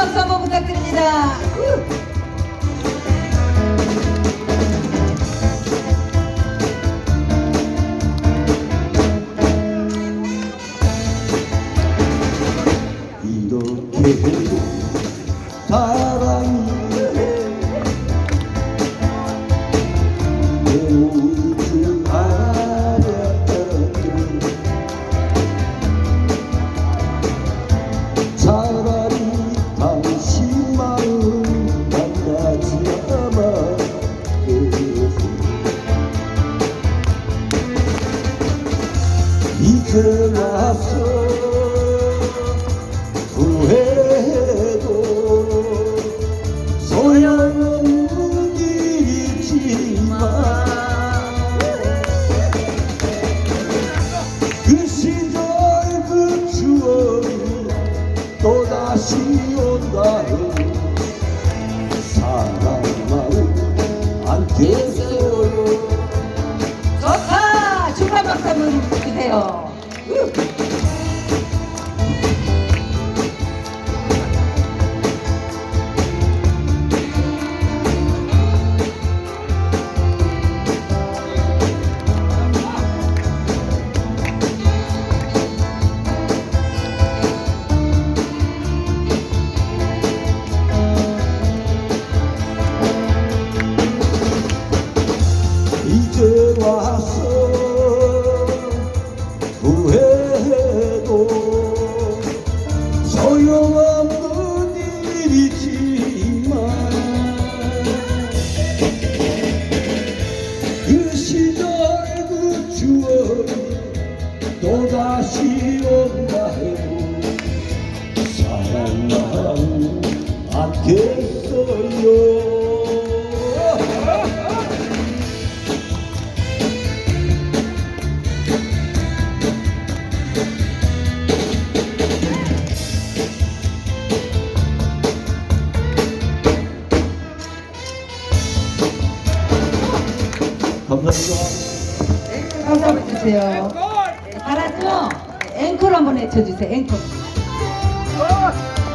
박수 한번 부탁드립니다. 이렇게 해도 사 이제 와서 후회해도 소용없는 일이지만 그 시절 그 추억이 또다시 온다 해도 사랑만 않겠어요 한 감사합니다. 박수 한번 주세요. 네, 알았죠? 앵콜 한번 해쳐주세요. 앵콜. 어!